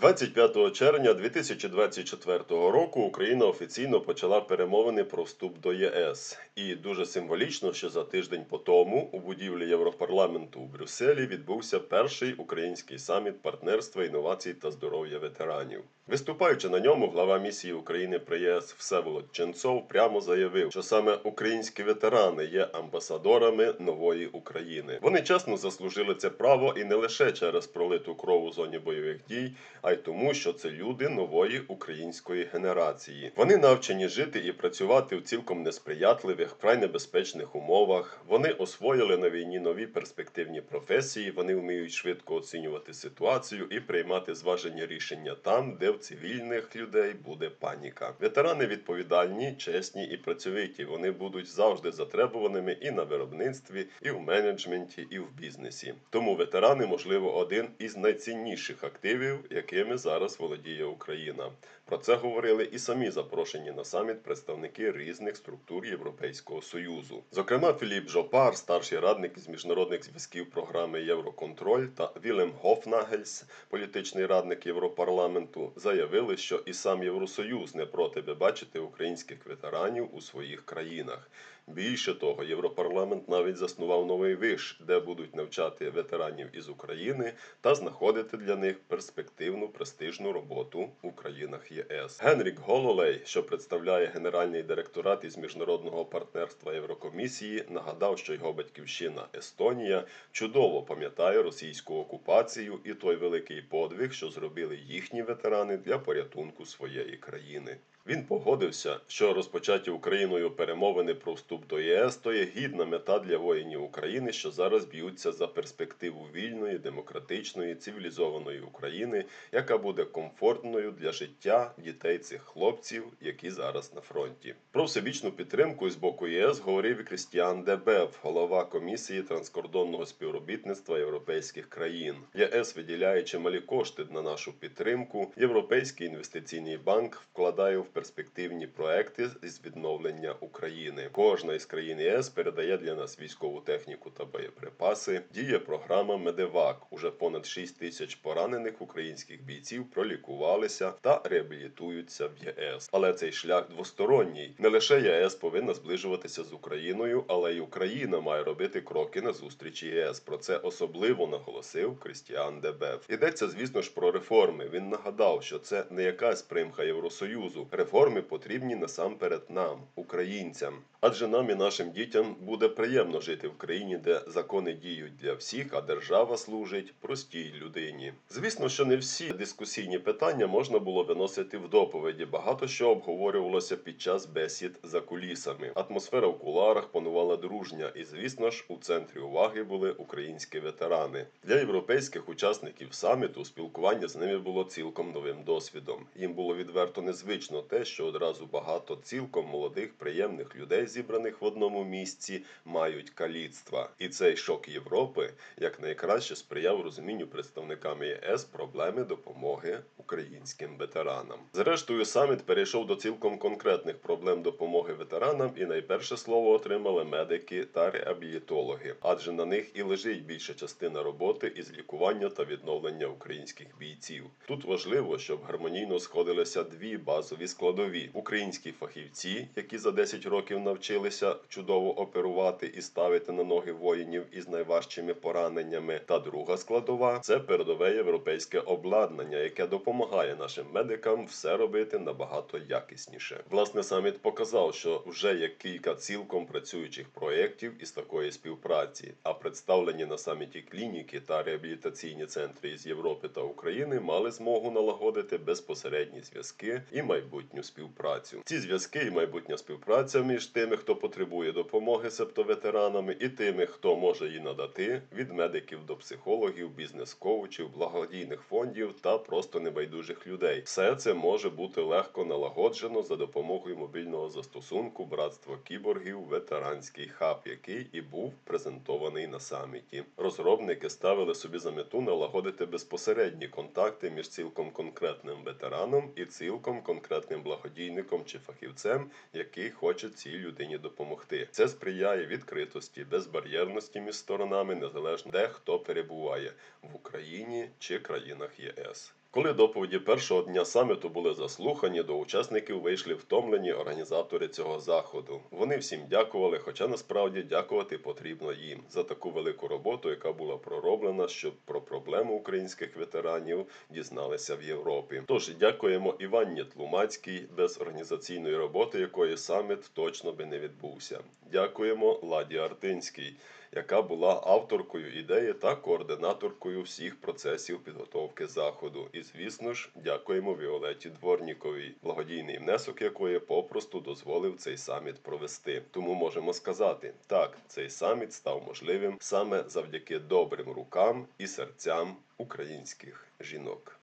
25 червня 2024 року Україна офіційно почала перемовини про вступ до ЄС. І дуже символічно, що за тиждень по тому у будівлі Європарламенту у Брюсселі відбувся перший український саміт партнерства, інновацій та здоров'я ветеранів. Виступаючи на ньому, глава місії України при ЄС Всеволод Ченцов прямо заявив, що саме українські ветерани є амбасадорами нової України. Вони чесно заслужили це право і не лише через пролиту кров у зоні бойових дій, а й тому, що це люди нової української генерації. Вони навчені жити і працювати в цілком несприятливих, вкрай небезпечних умовах. Вони освоїли на війні нові перспективні професії. Вони вміють швидко оцінювати ситуацію і приймати зважені рішення там, де в цивільних людей буде паніка. Ветерани відповідальні, чесні і працьовиті. Вони будуть завжди затребуваними і на виробництві, і в менеджменті, і в бізнесі. Тому ветерани, можливо, один із найцінніших активів, якими зараз володіє Україна. Про це говорили і самі запрошені на саміт представники різних структур Європейського союзу. Зокрема, Філіп Жопар, старший радник із міжнародних зв'язків програми Євроконтроль, та Вілем Гофнагельс, політичний радник Європарламенту, заявили, що і сам Євросоюз не проти би бачити українських ветеранів у своїх країнах. Більше того, Європарламент навіть заснував новий виш, де будуть навчати ветеранів із України та знаходити для них перспективну престижну роботу у країнах ЄС. Генрік Гололей, що представляє генеральний директорат із міжнародного партнерства Єврокомісії, нагадав, що його батьківщина Естонія чудово пам'ятає російську окупацію і той великий подвиг, що зробили їхні ветерани для порятунку своєї країни. Він погодився, що розпочаті Україною перемовини про вступ до ЄС то є гідна мета для воїнів України, що зараз б'ються за перспективу вільної, демократичної, цивілізованої України, яка буде комфортною для життя дітей цих хлопців, які зараз на фронті. Про всебічну підтримку з боку ЄС говорив Крістіан Дебев, голова комісії транскордонного співробітництва європейських країн. ЄС виділяє чималі кошти на нашу підтримку. Європейський інвестиційний банк вкладає в перспективні проекти з відновлення України. Кожна із країн ЄС передає для нас військову техніку та боєприпаси. Діє програма Медевак. Уже понад 6 тисяч поранених українських бійців пролікувалися та реабілітуються в ЄС. Але цей шлях двосторонній. Не лише ЄС повинна зближуватися з Україною, але й Україна має робити кроки на зустрічі ЄС. Про це особливо наголосив Крістіан Дебев. Йдеться, звісно ж, про реформи. Він нагадав, що це не якась примха Євросоюзу. Реформи потрібні насамперед нам, українцям. Адже нам і нашим дітям буде приємно жити в країні, де закони діють для всіх, а держава служить простій людині. Звісно, що не всі дискусійні питання можна було виносити в доповіді. Багато що обговорювалося під час бесід за кулісами. Атмосфера в куларах панувала дружня, і звісно ж, у центрі уваги були українські ветерани. Для європейських учасників саміту спілкування з ними було цілком новим досвідом. Їм було відверто незвично те, що одразу багато цілком молодих, приємних людей, зібраних в одному місці, мають каліцтва. І цей шок Європи якнайкраще сприяв розумінню представниками ЄС проблеми допомоги українським ветеранам. Зрештою, саміт перейшов до цілком конкретних проблем допомоги ветеранам, і найперше слово отримали медики та реабілітологи, адже на них і лежить більша частина роботи із лікування та відновлення українських бійців. Тут важливо, щоб гармонійно сходилися дві базові складові: українські фахівці, які за 10 років навчилися чудово оперувати і ставити на ноги воїнів із найважчими пораненнями. Та друга складова це передове європейське обладнання, яке допомагає нашим медикам все робити набагато якісніше. Власне, саміт показав, що вже є кілька цілком працюючих проєктів із такої співпраці. А представлені на саміті клініки та реабілітаційні центри із Європи та України мали змогу налагодити безпосередні зв'язки і майбутню співпрацю. Ці зв'язки і майбутня співпраця між тими, хто потребує допомоги септоветеранами, і тими, хто може її надати, від медиків до психологів, бізнес-коучів, благодійних фондів та просто небайдужих людей. Все це може бути легко налагоджено за допомогою мобільного застосунку братство кіборгів ветеранський хаб, який і був презентований на саміті. Розробники ставили собі за мету налагодити безпосередні контакти між цілком конкретним ветераном і цілком конкретним благодійником чи фахівцем, який хоче цій людині допомогти. Це сприяє відкритості, безбар'єрності між сторонами, незалежно де хто перебуває в Україні чи країнах ЄС. Коли доповіді першого дня саміту були заслухані, до учасників вийшли втомлені організатори цього заходу. Вони всім дякували, хоча насправді дякувати потрібно їм за таку велику роботу, яка була пророблена, щоб про проблему українських ветеранів дізналися в Європі. Тож дякуємо Іванні Тлумацькій, без організаційної роботи якої саміт точно би не відбувся. Дякуємо Ладі Артинській, яка була авторкою ідеї та координаторкою всіх процесів підготовки заходу. І, звісно ж, дякуємо Віолеті Дворніковій, благодійний внесок якої попросту дозволив цей саміт провести. Тому можемо сказати, так, цей саміт став можливим саме завдяки добрим рукам і серцям українських жінок.